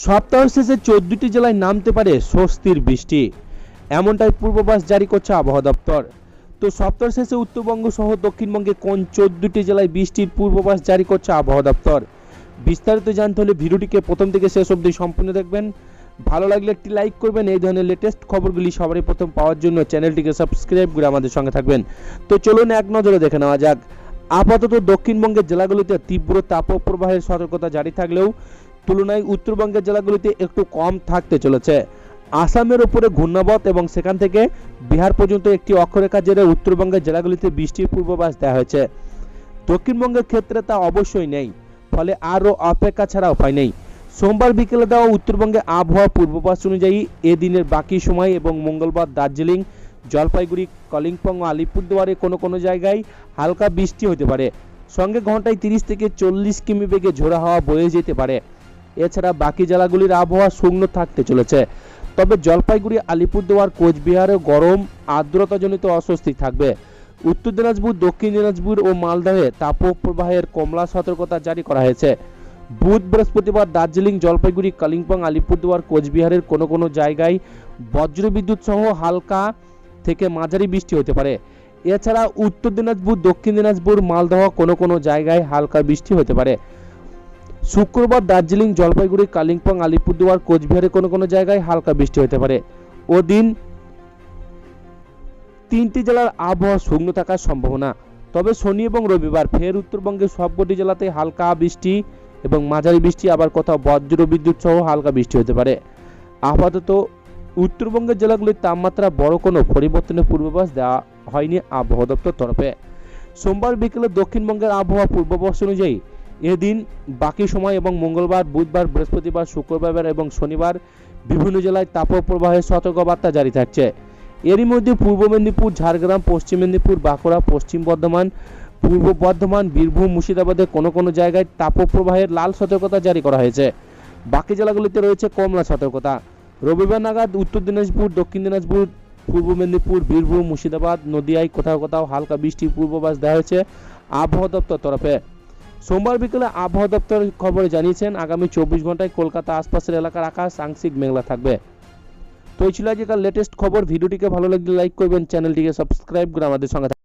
সপ্তাহ শেষে চোদ্দটি জেলায় নামতে পারে স্বস্তির বৃষ্টি। এমনটাই পূর্বাভাস জারি করছে আবহাওয়া দপ্তর। তো সপ্তাহ শেষে উত্তরবঙ্গ সহ দক্ষিণবঙ্গে কোন চোদ্দটি জেলায় বৃষ্টির পূর্বাভাস জারি করছে আবহাওয়া দপ্তর? বিস্তারিত জানতে হলে ভিডিওটিকে প্রথম থেকে শেষ অবধি সম্পূর্ণ দেখবেন। ভালো লাগলে একটি লাইক করবেন, এই ধরনের লেটেস্ট খবরগুলি সবারই প্রথম পাওয়ার জন্য চ্যানেলটিকে সাবস্ক্রাইব করে আমাদের সঙ্গে থাকবেন। তো চলুন এক নজরে দেখে নেওয়া যাক। আপাতত দক্ষিণবঙ্গের জেলাগুলিতে তীব্র তাপপ্রবাহের সতর্কতা জারি থাকলেও তুলনায় উত্তরবঙ্গের জেলাগুলিতে একটু কম থাকতে চলেছে। আসামের উপরে ঘূর্ণাবত এবং সেখান থেকে বিহার পর্যন্ত একটি অক্ষরেখা জেরে উত্তরবঙ্গের জেলাগুলিতে বৃষ্টির পূর্বাভাস দেওয়া হয়েছে। দক্ষিণবঙ্গের ক্ষেত্রে তা অবশ্যই নেই, ফলে আরও অপেক্ষা ছাড়া উপায় নেই। সোমবার বিকেলে দেওয়া উত্তরবঙ্গে আবহাওয়া পূর্বাভাস অনুযায়ী এদিনের বাকি সময় এবং মঙ্গলবার দার্জিলিং, জলপাইগুড়ি, কলিম্পং ও আলিপুরদুয়ারে কোনো কোনো জায়গায় হালকা বৃষ্টি হতে পারে। সঙ্গে ঘন্টায় তিরিশ থেকে চল্লিশ কিমি বেগে ঝোড়া হাওয়া বয়ে যেতে পারে। এছাড়া বাকি জেলাগুলির আবহাওয়া শুকনো থাকতে চলেছে। তবে জলপাইগুড়ি, আলিপুরদুয়ার, কোচবিহারে গরম, আর্দ্রতাজনিত অস্বস্তি থাকবে। উত্তর দিনাজপুর, দক্ষিণ দিনাজপুর ও মালদহে তাপপ্রবাহের কমলা সতর্কতা জারি করা হয়েছে। বুধ, বৃহস্পতিবার দার্জিলিং, জলপাইগুড়ি, কালিম্পং, আলিপুরদুয়ার, কোচবিহারের কোনো কোনো জায়গায় বজ্রবিদ্যুৎ সহ হালকা থেকে মাঝারি বৃষ্টি হতে পারে। এছাড়া উত্তর দিনাজপুর, দক্ষিণ দিনাজপুর, মালদহ কোনো কোনো জায়গায় হালকা বৃষ্টি হতে পারে। শুক্রবার দার্জিলিং, জলপাইগুড়ি, কালিম্পং, আলিপুরদুয়ার, কোচবিহারে কোনো কোনো জায়গায় হালকা বৃষ্টি হতে পারে। ওদিন তিনটি জেলার আবহাওয়া শুকনো থাকার সম্ভাবনা। তবে শনি এবং রবিবার ফের উত্তরবঙ্গের সবকটি জেলাতে হালকা বৃষ্টি এবং মাঝারি বৃষ্টি, আবার কোথাও বজ্র বিদ্যুৎ সহ হালকা বৃষ্টি হতে পারে। আপাতত উত্তরবঙ্গের জেলাগুলির তাপমাত্রা বড় কোনো পরিবর্তনের পূর্বাভাস দেওয়া হয়নি আবহাওয়া দপ্তর তরফে। সোমবার বিকেলে দক্ষিণবঙ্গের আবহাওয়া পূর্বাভাস অনুযায়ী এদিন বাকি সময় এবং মঙ্গলবার, বুধবার, বৃহস্পতিবার, শুক্রবার এবং শনিবার বিভিন্ন জেলায় তাপপ্রবাহের সতর্কবার্তা জারি থাকছে। এরই মধ্যে পূর্ব মেদিনীপুর, ঝাড়গ্রাম, পশ্চিম মেদিনীপুর, বাঁকুড়া, পশ্চিম বর্ধমান, পূর্ব বর্ধমান, বীরভূম মুর্শিদাবাদের কোনো কোনো জায়গায় তাপপ্রবাহের লাল সতর্কতা জারি করা হয়েছে। বাকি জেলাগুলিতে রয়েছে কমলা সতর্কতা। রবিবার নাগাদ উত্তর দিনাজপুর, দক্ষিণ দিনাজপুর, পূর্ব মেদিনীপুর, বীরভূম, মুর্শিদাবাদ, নদিয়ায় কোথাও কোথাও হালকা বৃষ্টির পূর্বাভাস দেওয়া হয়েছে আবহাওয়া দপ্তর তরফে। সোমবার বিকেলে আবহাওয়া দপ্তরের খবরে জানিয়েছেন, আগামী চব্বিশ ঘন্টায় কলকাতা আশপাশের এলাকার আকাশ আংশিক মেঘলা থাকবে তো এই ছিল আজকাল লেটেস্ট খবর ভিডিওটিকে ভালো লাগলে লাইক করবেন, চ্যানেলটিকে সাবস্ক্রাইব করে আমাদের সঙ্গে।